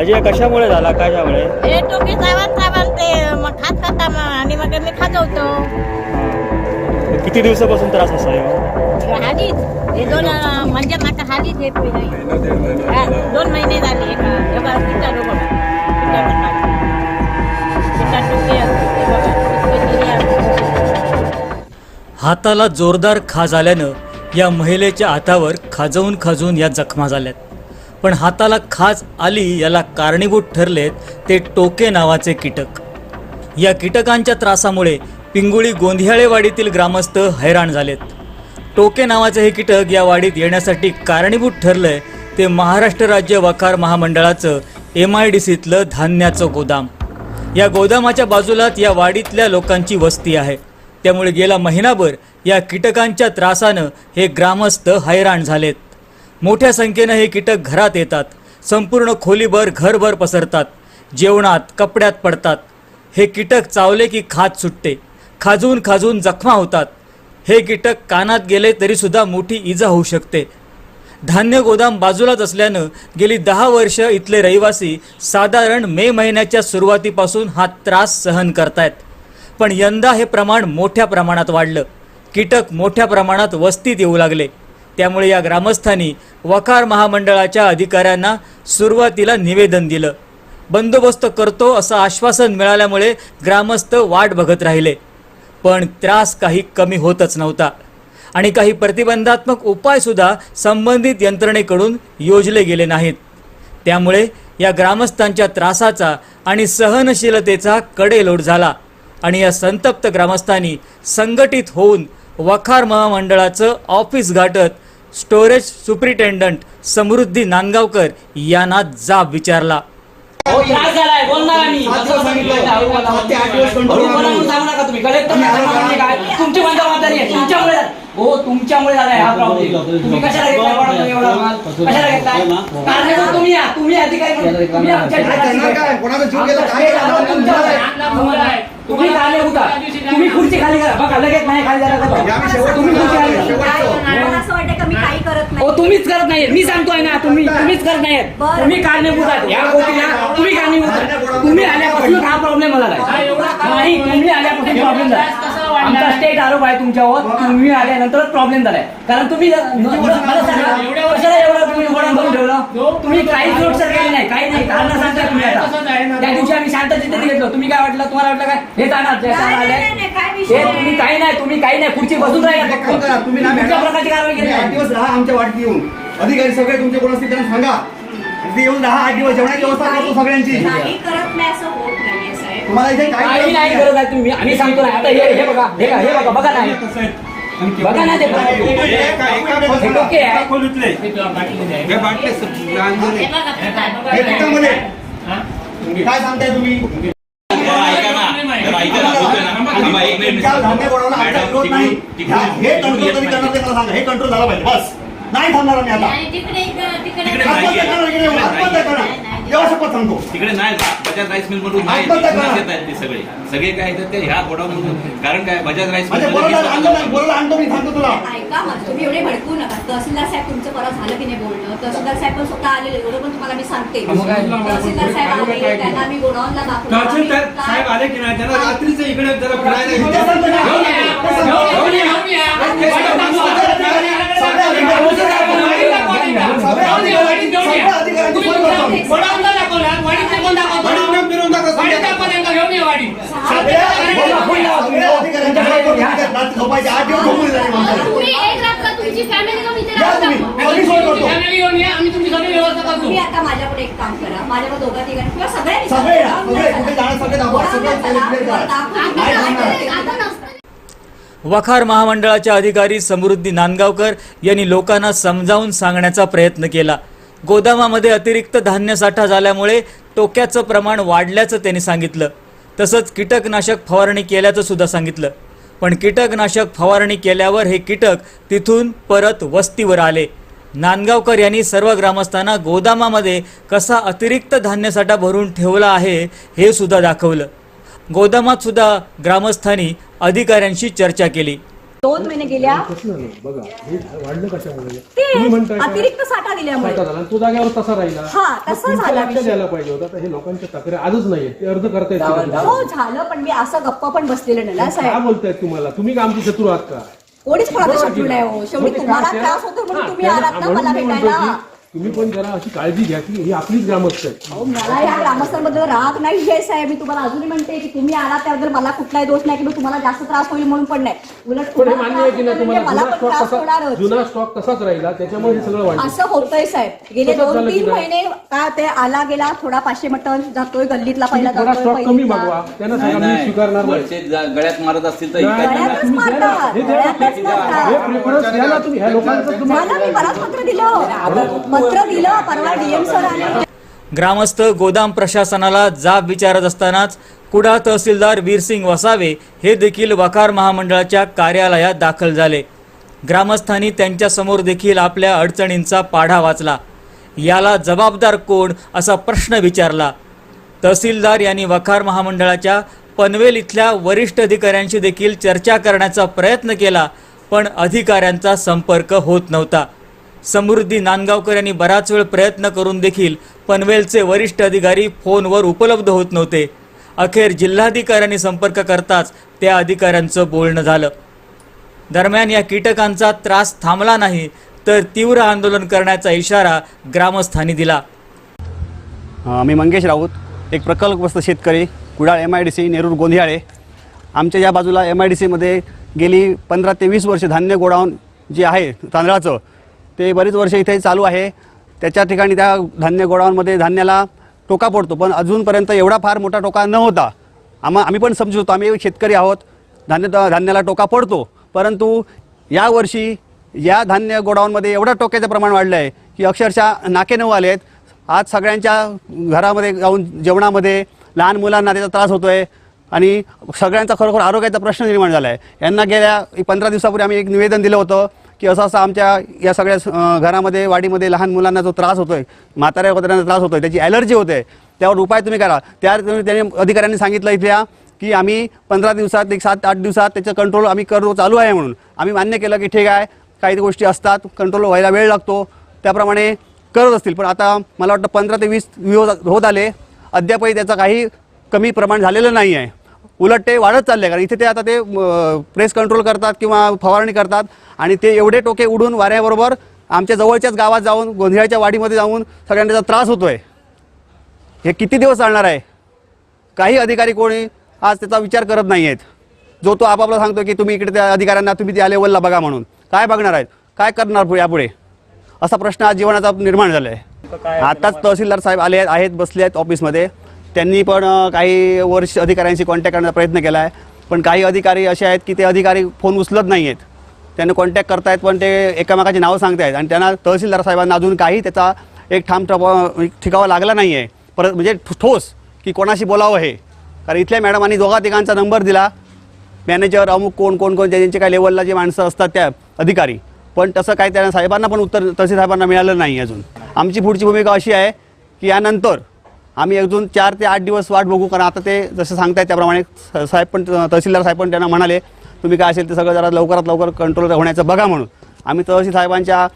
हा कशामुळे झाला? कशामुळे? हे टोके ते मग खात खाता मग. आणि मग मी किती दिवसापासून त्रास असा आहे? हालीच. हे दोन अं, म्हणजे माका हालीच हे पहिले हा, दोन महिने झाले. एका एका पिता डोकं पिता डोकं. पिता टोके बघा, इतके दिले आहे. हाताला जोरदार खाज आल्यानं या महिलेच्या हातावर खाजवून खाजवून या जखमा झाल्यात. पण हाताला खाज आली याला कारणीभूत ठरलेत ते टोके नावाचे कीटक. या कीटकांच्या त्रासामुळे पिंगुळी गोंधियाळेवाडीतील ग्रामस्थ हैराण झालेत. टोके नावाचे हे कीटक या वाडीत येण्यासाठी कारणीभूत ठरलंय ते महाराष्ट्र राज्य वखार महामंडळाचं एम आय डी सीतलं धान्याचं गोदाम. या गोदामाच्या बाजूलाच या वाडीतल्या लोकांची वस्ती आहे. त्यामुळे गेला महिनाभर या कीटकांच्या त्रासानं हे ग्रामस्थ हैराण झालेत. मोठ्या संख्येनं हे कीटक घरात येतात. संपूर्ण खोलीभर घरभर पसरतात. जेवणात कपड्यात पडतात. हे कीटक चावले की खाज सुटते. खाजून खाजून जखमा होतात. हे कीटक कानात गेले तरीसुद्धा मोठी इजा होऊ शकते. धान्य गोदाम बाजूलाच असल्यानं गेली दहा वर्ष इथले रहिवासी साधारण मे महिन्याच्या सुरुवातीपासून हा त्रास सहन करतायत. पण यंदा हे प्रमाण मोठ्या प्रमाणात वाढलं. कीटक मोठ्या प्रमाणात वस्तीत येऊ लागले. त्यामुळे या ग्रामस्थांनी वखार महामंडळाच्या अधिकाऱ्यांना सुरुवातीला निवेदन दिलं. बंदोबस्त करतो असं आश्वासन मिळाल्यामुळे ग्रामस्थ वाट बघत राहिले. पण त्रास काही कमी होतच नव्हता. आणि काही प्रतिबंधात्मक उपायसुद्धा संबंधित यंत्रणेकडून योजले गेले नाहीत. त्यामुळे या ग्रामस्थांच्या त्रासाचा आणि सहनशीलतेचा कडेलोट झाला आणि या संतप्त ग्रामस्थांनी संघटित होऊन वखार महामंडळाचं ऑफिस गाठत स्टोरेज सुप्रिटेंडंट समृद्धी नांदगावकर यांना जाब विचारला. हो, त्रास झालाय? बोलणार आम्ही. सांगितलं. म्हणून. सांगू नका तुम्ही. कलेक्टर आम्ही आलो म्हणजे का? काय तुमची बंद जबाबदारी आहे. तुमच्यामुळे हो तुमच्यामुळे झालाय हा प्रॉब्लेम तुम्ही कशाला घेतलाय कोणाला एवढा माल? कशाला घेतलाय कारण तुम्ही या. तुम्ही अधिकारी म्हणून. तुम्ही आमच्या काय करणार? काय? कोणाचा जीव गेला? काय स्टेट करणार? आलो तुमच्यावर. तुम्ही खाली होता तुम्ही खुर्ची खाली करा. बघा लगेच नाही खाली हे शेवटचं तुम्ही खुर्ची खाली असं वाटतं का मी काही करत नाही हो तुम्हीच करत नाहीये. मी सांगतोय ना तुम्ही तुम्हीच करत बरं. तुम्ही कारणीभूत आहात या गोष्टीला तुम्ही कारणीभूत आहात. तुम्ही आल्यापासून हा प्रॉब्लेम मला नाही. तुम्ही आल्यापासून प्रॉब्लेम झाला. आमचा स्टेट आरोप आहे तुमच्यावर. तुम्ही आल्यानंतरच प्रॉब्लेम झालाय. कारण तुम्ही मला सांगा. कशाला एवढं तुम्ही गोळा भरून ठेवलं तुम्ही काही जोडसर केली नाही. काही नाही. कारण सांगताय तुम्ही आता. त्या दिवशी आम्ही शांत चित्त घेतलो. तुम्ही काय वाटलं? तुम्हाला वाटलं काय? हे विषय हे तुम्ही काही नाही तुम्ही काही नाही. खुर्ची बसून राहिला. तुम्ही प्रकारची कारवाई केली आठ नाही. दिवस राहा आमच्या वाटत येऊन. अधिकारी सगळे तुमचे कोण असतील त्यांना सांगा. आणि ते येऊन राहा आठ दिवस जेवणाची व्यवस्था करतो सगळ्यांची. काही करत नाही असं होत नाहीये साहेब. तुम्हाला इथे काही काही नाही. गरज आहे तुम्ही आम्ही सांगतो ना आता हे हे बघा हे हे बघा बघा नाही. बघा ना ते हे हे काय सांगताय तुम्ही? हे हे कंट्रोल झालं पाहिजे बस. नाही थांबणार आम्ही आता. एवढा शपथ सांगतो तिकडे नाही बजाज राईस मिल मधून नाही आत्महत्या करा. इथूनच येत आहेत ते सगळे सगळे काय येतात ते ह्या गोडाऊन मधून कारण काय बजाज राईस म्हणजे मिल बोलायला आणलं नाही बोलायला आणतो मी सांगतो तुला ऐका मग तुम्ही एवढे भडकू नका तहसीलदार साहेब तुमचं परत झालं की नाही बोलणं तहसीलदार साहेब पण स्वतः आलेले एवढं पण तुम्हाला मी सांगते तहसीलदार साहेब आले त्यांना मी गोडाऊनला दाखवलं तहसीलदार आम्ही साहेब आले की नाही त्यांना रात्रीचं इकडे जरा ते फिरायला सांगतो ना. घेऊन या. घेऊन या. घेऊन या तुम्ही आता. माझ्याकडे एक काम करा. माझ्याकडे दोघा तिघांनी किंवा सगळ्यांनी सगळे सगळे. कुठे सगळे दाखवा. सगळं गोडाऊनला चला, clear करा. दाखवून नाही घ्या. थांबणार. आता नसतं वखार महामंडळाच्या अधिकारी समृद्धी नांदगावकर यांनी लोकांना समजावून सांगण्याचा प्रयत्न केला. गोदामामध्ये अतिरिक्त धान्य साठा झाल्यामुळे टोक्याचं प्रमाण वाढल्याचं त्यांनी सांगितलं. तसंच कीटकनाशक फवारणी केल्याचं सुद्धा सांगितलं. पण कीटकनाशक फवारणी केल्यावर हे कीटक तिथून परत वस्तीवर आले. नांदगावकर यांनी सर्व ग्रामस्थांना गोदामामध्ये कसा अतिरिक्त धान्यसाठा भरून ठेवला आहे हे सुद्धा दाखवलं. गोदामात सुद्धा ग्रामस्थांनी अधिकाऱ्यांशी चर्चा केली. दोन महिने गेल्या. बघा हे वाढलं कशामुळे? ते तुम्ही म्हणताय काय? अतिरिक्त साठा दिल्यामुळे. साठा झाला. आणि तो जागेवर तसा राहिला. हा, मग तसा तुमचं झाला लक्ष विषय. द्यायला पाहिजे होता. तर हे लोकांच्या तक्रारी आजच नाहीये ते अर्ज तुम्ही. हो झालं पण मी असं गप्पा पण बसलेलं नाही ना काय साहेब. बोलतायत तुम्हाला? तुम्ही का आमचे शत्रू आहात का? कोणीच कोणाचा शत्रू नाही हो. शेवटी तुम्हाला त्रास होतो म्हणून तुम्ही आलात ना मला भेटायला. तुम्ही पण जरा अशी काळजी घ्या की ही आपलीच ग्रामस्थ अहो, मला या ग्रामस्थांबद्दल राग नाही आहे साहेब मी तुम्हाला अजूनही म्हणते की तुम्ही आला त्याबद्दल मला कुठलाही दोष नाही की मी तुम्हाला जास्त त्रास होईल म्हणून पण नाही उलट पण हे तुम्हाला मान्य आहे की त्रास नाही होईल तुम्हाला म्हणजे मला जुना पण स्टॉक त्रास तसा होणारच जुना स्टॉक तसाच राहिला त्याच्यामुळे हे सगळं वाढलं असं होतंय साहेब गेले दोन झालं तीन? महिने का ते आला गेला थोडा पाचशे मटन जातोय गल्लीतला पहिला थोडा जातोय स्टॉक कमी. मागवा त्यांना सांगा मी नाही. स्वीकारणार नाही वरचे जा- गळ्यात मारत असतील तर नाही, गळ्यातच तुम्ही. मारतात, हे हे. प्रेफरन्स द्या ना तुम्ही ह्या लोकांचं झालं मी बराच पत्र दिलं पत्र दिलं परवा डीएम सर आले. ग्रामस्थ गोदाम प्रशासनाला जाब विचारत असतानाच कुडा तहसीलदार वीरसिंग वसावे हे देखील वकार महामंडळाच्या कार्यालयात दाखल झाले. ग्रामस्थांनी त्यांच्यासमोर देखील आपल्या अडचणींचा पाढा वाचला. याला जबाबदार कोण असा प्रश्न विचारला. तहसीलदार यांनी वखार महामंडळाच्या पनवेल इथल्या वरिष्ठ अधिकाऱ्यांशी देखील चर्चा करण्याचा प्रयत्न केला पण अधिकाऱ्यांचा संपर्क होत नव्हता. समृद्धी नांदगावकर यांनी बराच वेळ प्रयत्न करून देखील पनवेलचे वरिष्ठ अधिकारी फोनवर उपलब्ध होत नव्हते. अखेर जिल्हाधिकाऱ्यांनी संपर्क करताच त्या अधिकाऱ्यांचं बोलणं झालं. दरम्यान या कीटकांचा त्रास थांबला नाही तर तीव्र आंदोलन करण्याचा इशारा ग्रामस्थांनी दिला. मी मंगेश राऊत एक प्रकल्पग्रस्त शेतकरी Kudal M I D C Nerur Gondhiyale. आमच्या या बाजूला एम आय डी सीमध्ये गेली पंधरा ते वीस वर्ष धान्य गोडाऊन जे आहे तांदळाचं ते बरीच वर्ष इथे चालू आहे. त्याच्या ठिकाणी त्या धान्य गोडाऊनमध्ये धान्याला टोका पडतो पण अजूनपर्यंत एवढा फार मोठा टोका न होता आम्हा आम्ही पण समजू शकतो आम्ही शेतकरी आहोत धान्य धान्याला टोका पडतो. परंतु यावर्षी या धान्य गोडाऊनमध्ये एवढं टोक्याचं प्रमाण वाढलं आहे की अक्षरशः नाके नऊ आले आहेत आज सगळ्यांच्या घरामध्ये जाऊन जेवणामध्ये लहान मुलांना त्याचा त्रास होतो आहे आणि सगळ्यांचा खरोखर आरोग्याचा प्रश्न निर्माण झाला आहे यांना गेल्या पंधरा दिवसापूर्वी आम्ही एक निवेदन दिलं होतं की असं असं आमच्या या सगळ्या घरामध्ये वाडीमध्ये लहान मुलांना जो त्रास होतो आहे म्हाताऱ्या वगैरेंना त्रास होतो आहे त्याची ॲलर्जी होते त्यावर उपाय तुम्ही करा. त्या त्याने अधिकाऱ्यांनी सांगितलं इथल्या की आम्ही पंधरा दिवसात एक सात आठ दिवसात त्याचं कंट्रोल आम्ही करू चालू आहे म्हणून. आम्ही मान्य केलं की ठीक आहे काही गोष्टी असतात कंट्रोल व्हायला वेळ लागतो त्याप्रमाणे करत असतील. पण आता मला वाटतं पंधरा ते वीस दिवस होत आले अद्यापही त्याचं काही कमी प्रमाण झालेलं नाही आहे. उलट ते वाढत चालले कारण इथे ते आता ते प्रेस कंट्रोल करतात किंवा फवारणी करतात आणि ते एवढे टोके उडून वाऱ्याबरोबर आमच्या जवळच्याच गावात जाऊन गोंधळ्याच्या वाडीमध्ये जाऊन सगळ्यांना त्याचा त्रास होतो आहे हे किती दिवस चालणार आहे? काही अधिकारी कोणी आज त्याचा विचार करत नाही आहेत जो तो आपापला सांगतो की तुम्ही इकडे त्या अधिकाऱ्यांना तुम्ही त्या लेवलला बघा म्हणून. काय बघणार आहेत? काय करणार पुढे यापुढे? असा प्रश्न आज जीवनाचा निर्माण झाला आहे? आताच तहसीलदार साहेब आले आहेत बसले आहेत ऑफिसमध्ये त्यांनी पण काही वर्ष अधिकाऱ्यांशी कॉन्टॅक्ट करण्याचा प्रयत्न केला आहे पण काही अधिकारी असे आहेत की ते अधिकारी फोन उचलत नाही आहेत त्यांना कॉन्टॅक्ट करतायत पण ते एकामेकाची नावं सांगतायत. आणि त्यांना तहसीलदार साहेबांना अजून काही त्याचा एक ठाम ठप ठिकावा लागला नाही आहे परत म्हणजे ठोस की कोणाशी बोलावं हे. कारण इथल्या मॅडमांनी दोघा तिघांचा नंबर दिला. मॅनेजर अमुक कोण कोण कोण ज्यांचे काय लेवलला जे माणसं असतात त्या अधिकारी. पण तसं काही त्या साहेबांना पण उत्तर तहसील साहेबांना मिळालं नाही अजून. आमची पुढची भूमिका अशी आहे की यानंतर आम्ही अजून चार ते आठ दिवस वाट बघू. कारण आता ते जसं सांगताय त्याप्रमाणे स- साहेब पण तहसीलदार साहेब पण त्यांना म्हणाले तुम्ही काय असेल ते सगळं जरा लवकरात लवकर कंट्रोल होण्याचं बघा म्हणून. आम्ही तहसील साहेबांच्या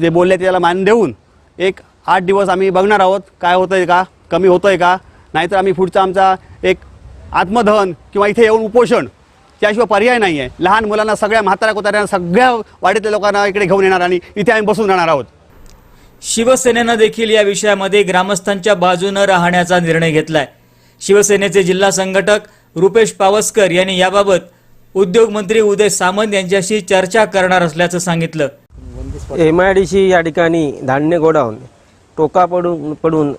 जे बोलले त्याला मान देऊन एक आठ दिवस आम्ही बघणार आहोत. काय होतं आहे का? कमी होतं आहे का? नाहीतर आम्ही पुढचा आमचा एक आत्मदहन किंवा इथे येऊन उपोषण त्याशिवाय पर्याय नाही आहे लहान मुलांना सगळ्या म्हाताऱ्या कोताऱ्यांना सगळ्या वाडीतल्या लोकांना इकडे घेऊन येणार आणि इथे आम्ही बसून राहणार आहोत. शिवसेनेनं देखील या विषयामध्ये ग्रामस्थांच्या बाजूनं राहण्याचा निर्णय घेतलाय. शिवसेनेचे जिल्हा संघटक रुपेश पावसकर यांनी याबाबत उद्योगमंत्री उदय सामंत यांच्याशी चर्चा करणार असल्याचं सांगितलं. एम आय डी सी या ठिकाणी धान्य गोडाऊन टोका पडून पडून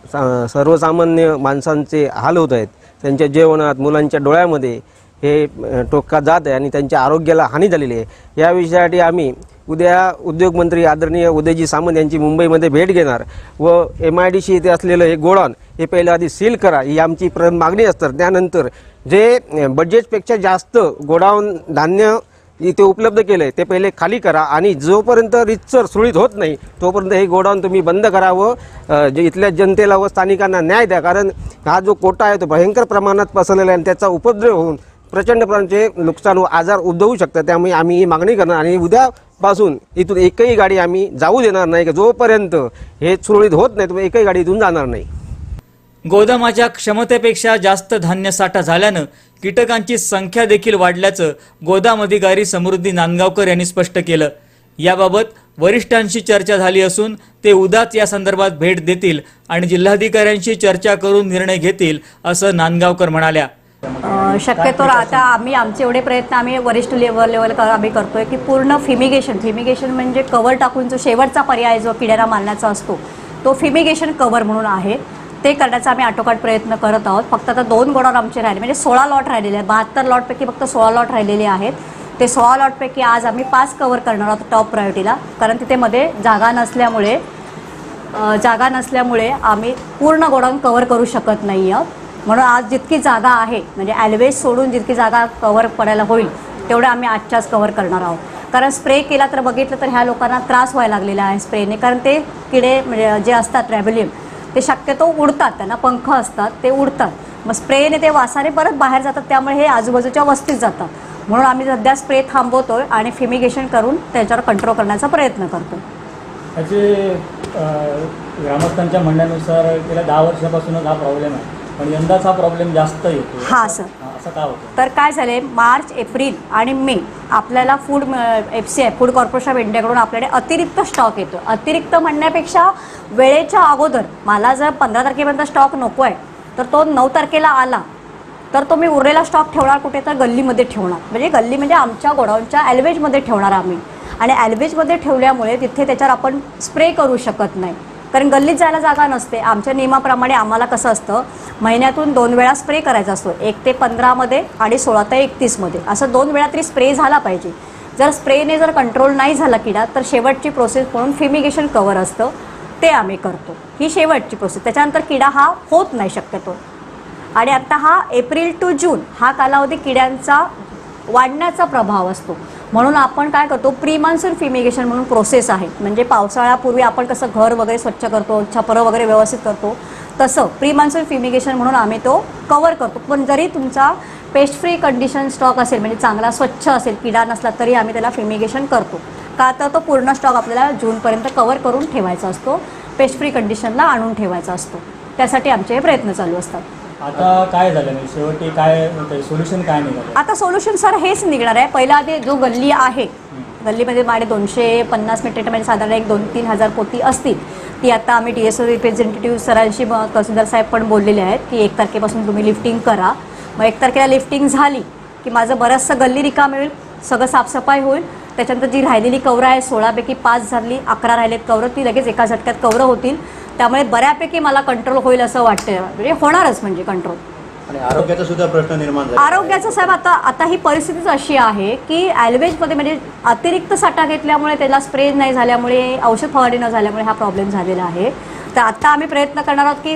सर्वसामान्य माणसांचे हाल होत आहेत. त्यांच्या जेवणात मुलांच्या डोळ्यामध्ये हे टोका जात आहे आणि त्यांच्या आरोग्याला हानी झालेली आहे. या विषयासाठी आम्ही उद्या उद्योगमंत्री आदरणीय उदयजी सामंत यांची मुंबईमध्ये भेट घेणार व एम आय डी सी येथे असलेलं हे गोडाऊन हे पहिलं आधी सील करा ही आमची प्र मागणी असतात त्यानंतर जे बजेटपेक्षा जास्त गोडाऊन धान्य इथे उपलब्ध केलं आहे ते पहिले खाली करा आणि जोपर्यंत रितसर सुरळीत होत नाही तोपर्यंत हे गोडाऊन तुम्ही बंद करावं जे इथल्या जनतेला व स्थानिकांना न्याय द्या. कारण हा जो कोटा आहे तो भयंकर प्रमाणात पसरलेला आहे आणि त्याचा उपद्रव होऊन प्रचंड प्रमाणाचे नुकसान व आजार उद्भवू शकतात. त्यामुळे आम्ही ही मागणी करणार आणि उद्यापासून इथून एकही गाडी आम्ही जाऊ देणार नाही जोपर्यंत हे सुरळीत होत नाही तुम्ही एकही गाडी इथून जाणार नाही. गोदामाच्या क्षमतेपेक्षा जास्त धान्य साठा झाल्यानं कीटकांची संख्या देखील वाढल्याचं गोदाम अधिकारी समृद्धी नांदगावकर यांनी स्पष्ट केलं. याबाबत वरिष्ठांशी चर्चा झाली असून ते उद्याच या संदर्भात भेट देतील आणि जिल्हाधिकाऱ्यांशी चर्चा करून निर्णय घेतील असं नांदगावकर म्हणाल्या. शक्यतो आता आम्ही आमचे एवढे प्रयत्न आम्ही वरिष्ठ लेवल लेवल आम्ही करतोय की पूर्ण फिमिगेशन फिमिगेशन म्हणजे कवर टाकून जो शेवटचा पर्याय जो किड्याला मारण्याचा असतो तो फिमिगेशन कवर म्हणून आहे. ते करण्याचा आम्ही आटोकाट प्रयत्न करत आहोत. फक्त आता दोन गोडाऊन आमचे राहिले म्हणजे सोळा लॉट राहिलेले आहेत. बहात्तर लॉटपैकी फक्त सोळा लॉट राहिलेले आहेत. ते सोळा लॉटपैकी आज आम्ही पाच कवर करणार आहोत टॉप प्रायोरिटीला कारण तिथे मध्ये जागा नसल्यामुळे जागा नसल्यामुळे आम्ही पूर्ण गोडाऊन कवर करू शकत नाही आहोत म्हणून आज जितकी जागा आहे म्हणजे ॲल्वेज सोडून जितकी जागा कवर पडायला होईल तेवढं आम्ही आजच्याच कवर करणार आहोत. कारण स्प्रे केला तर बघितलं तर ह्या लोकांना त्रास व्हायला लागलेला आहे स्प्रेने कारण ते किडे म्हणजे जे असतात ट्रॅव्हलिम ते शक्यतो उडतात त्यांना पंख असतात ते उडतात. मग स्प्रेने ते वासाने परत बाहेर जातात त्यामुळे हे आजूबाजूच्या वस्तीत जातात. म्हणून आम्ही सध्या स्प्रे थांबवतो आहे आणि फिमिगेशन करून त्याच्यावर कंट्रोल करण्याचा प्रयत्न करतो ग्रामस्थांच्या म्हणण्यानुसार गेल्या दहा वर्षापासूनच हा प्रॉब्लेम आहे. पण यंदाच हा प्रॉब्लेम जास्त येतो हा सर असं का होतं तर काय झाले मार्च एप्रिल आणि मे आपल्याला food F C I food corporation of इंडियाकडून आपल्याकडे अतिरिक्त स्टॉक येतो अतिरिक्त म्हणण्यापेक्षा वेळेच्या अगोदर मला जर पंधरा तारखेपर्यंत स्टॉक नको आहे तर तो नऊ तारखेला आला तर तो मी उरलेला स्टॉक ठेवणार कुठे? तर गल्लीमध्ये ठेवणार. म्हणजे गल्ली म्हणजे आमच्या गोडाऊनच्या ॲल्वेजमध्ये ठेवणार आम्ही. आणि ॲल्वेजमध्ये ठेवल्यामुळे तिथे त्याच्यावर आपण स्प्रे करू शकत नाही. कारण गल्लीत जायला जागा नसते. आमच्या नियमाप्रमाणे आम्हाला कसं असतं महिन्यातून दोन वेळा स्प्रे करायचा असतो. एक ते पंधरामध्ये आणि सोळा ते एकतीसमध्ये असं दोन वेळा तरी स्प्रे झाला पाहिजे. जर स्प्रेने जर कंट्रोल नाही झाला किडा तर शेवटची प्रोसेस म्हणून फिमिगेशन कवर असतं. ते आम्ही करतो. ही शेवटची प्रोसेस त्याच्यानंतर किडा हा होत नाही शक्यतो. आणि आता हा एप्रिल टू जून हा कालावधी किड्यांचा वाढण्याचा प्रभाव असतो. म्हणून आपण काय करतो प्री मान्सून फिमिगेशन म्हणून प्रोसेस आहे. म्हणजे पावसाळ्यापूर्वी आपण कसं घर वगैरे स्वच्छ करतो छपरं वगैरे व्यवस्थित करतो तसं प्री मान्सून फिमिगेशन म्हणून आम्ही तो कवर करतो. पण जरी तुमचा पेस्ट फ्री कंडिशन स्टॉक असेल म्हणजे चांगला स्वच्छ असेल किडा नसला तरी आम्ही त्याला फिमिगेशन करतो. का तर तो पूर्ण स्टॉक आपल्याला जूनपर्यंत कवर करून ठेवायचा असतो पेस्ट फ्री कंडिशनला आणून ठेवायचा असतो. त्यासाठी आमचे हे प्रयत्न चालू असतात. आता काय झालं म्हणजे शेवटी काय सोल्युशन काय निघालं? आता सोल्युशन सर हेच निघणार आहे. पहिला आधी जो गल्ली आहे गल्लीमध्ये माझे दोनशे पन्नास मीटर म्हणजे साधारण एक दोन तीन हजार पोती असतील. ती आता आम्ही टी एस ओ रिप्रेझेंटेटिव्ह सरांशी तहसीलदार साहेब पण बोललेले आहेत की एक तारखेपासून तुम्ही लिफ्टिंग करा. मग एक तारखेला लिफ्टिंग झाली की माझं बरंचसं गल्ली रिकाम होईल सगळं साफसफाई होईल. त्याच्यानंतर जी राहिलेली कवरं आहे सोळापैकी पाच झाली अकरा राहिलेत कवरं ती लगेच एका झटक्यात कवरं होतील. त्यामुळे बऱ्यापैकी मला कंट्रोल होईल असं वाटतं म्हणजे होणारच म्हणजे कंट्रोल आणि आरोग्याचा सुद्धा प्रश्न निर्माण झाला आरोग्याचं साहेब आता आता ही परिस्थितीच अशी आहे की ॲल्वेजमध्ये म्हणजे अतिरिक्त साठा घेतल्यामुळे त्याला स्प्रे नाही झाल्यामुळे औषध फवारणी न झाल्यामुळे हा प्रॉब्लेम झालेला आहे. तर आता आम्ही प्रयत्न करणार आहोत की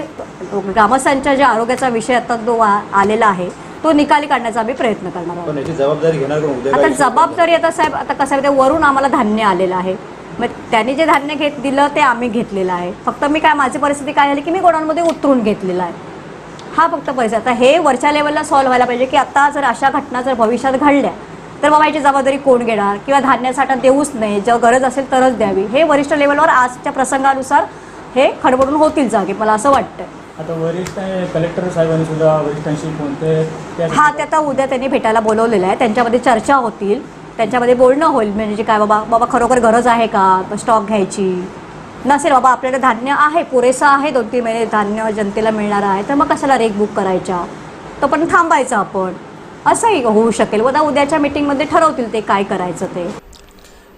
ग्रामस्थांच्या ज्या आरोग्याचा विषय आता जो आलेला आहे तो निकाली काढण्याचा आम्ही प्रयत्न करणार आहोत. जबाबदारी घेणार आता जबाबदारी आता साहेब आता कसं आहे ते वरून आम्हाला धान्य आलेलं आहे. मग त्यांनी जे धान्य घेत दिलं ते आम्ही घेतलेलं आहे. फक्त मी काय माझी परिस्थिती काय झाली की मी गोडाऊनमध्ये उतरून घेतलेला आहे. हा फक्त परिस्थिती आता हे वरच्या लेवलला सॉल्व्ह व्हायला पाहिजे की आता जर अशा घटना जर भविष्यात घडल्या तर बाबा याची जबाबदारी कोण घेणार? किंवा धान्यासाठी देऊच नाही जेव्हा गरज असेल तरच द्यावी. हे वरिष्ठ लेवलवर आजच्या प्रसंगानुसार हे खडबडून होतील जागे मला असं वाटतं आता वरिष्ठ कलेक्टर साहेबांनी सुद्धा वरिष्ठांशी कोणते हा ते आता उद्या त्यांनी भेटायला बोलवलेलं आहे. त्यांच्यामध्ये चर्चा होतील. त्यांच्यामध्ये बोलणं होईल. म्हणजे काय बाबा बाबा खरोखर गरज आहे का? स्टॉक घ्यायची? नसेल बाबा आपल्याकडे धान्य आहे पुरेसं आहे दोन तीन महिने धान्य जनतेला मिळणार आहे तर मग कशाला रेक बुक करायच्या? तो पण थांबायचं आपण. असंही होऊ शकेल. उद्या उद्याच्या मिटिंगमध्ये ठरवतील ते काय करायचं ते.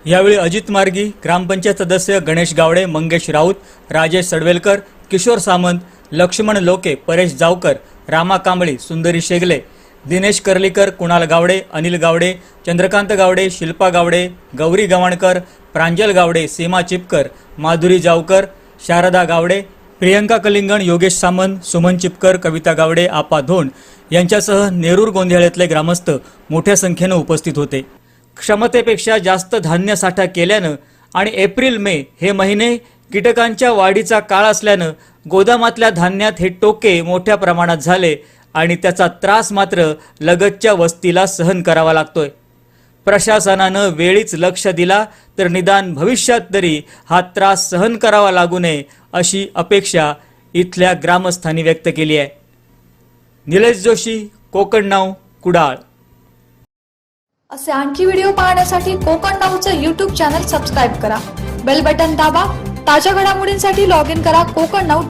यावेळी अजित मार्गी ग्रामपंचायत सदस्य गणेश गावडे मंगेश राऊत राजेश सडवेलकर किशोर सामंत लक्ष्मण लोके परेश जावकर रामा कांबळी सुंदरी शेगले दिनेश कर्लीकर कुणाल गावडे अनिल गावडे चंद्रकांत गावडे शिल्पा गावडे गौरी गवाणकर प्रांजल गावडे सीमा चिपकर माधुरी जावकर शारदा गावडे प्रियंका कलिंगण योगेश सामंत सुमन चिपकर कविता गावडे आपा धोंड यांच्यासह नेरूर गोंदियाळ्यातले ग्रामस्थ मोठ्या संख्येनं उपस्थित होते. क्षमतेपेक्षा जास्त धान्य साठा केल्यानं आणि एप्रिल मे हे महिने कीटकांच्या वाढीचा काळ असल्यानं गोदामातल्या धान्यात हे टोके मोठ्या प्रमाणात झाले आणि त्याचा त्रास मात्र लगतच्या वस्तीला सहन करावा लागतोय. प्रशासनानं वेळीच लक्ष दिला तर निदान भविष्यात तरी हा त्रास सहन करावा लागू नये अशी अपेक्षा इथल्या ग्रामस्थांनी व्यक्त केली आहे. निलेश जोशी कोकण नाव कुडाळ. असे आणखी व्हिडिओ पाहण्यासाठी कोकण नाऊचं यूट्यूब चॅनल सबस्क्राईब करा. बेल बटन दाबा. ताज्या घडामोडींसाठी लॉग इन करा कोकण नाऊ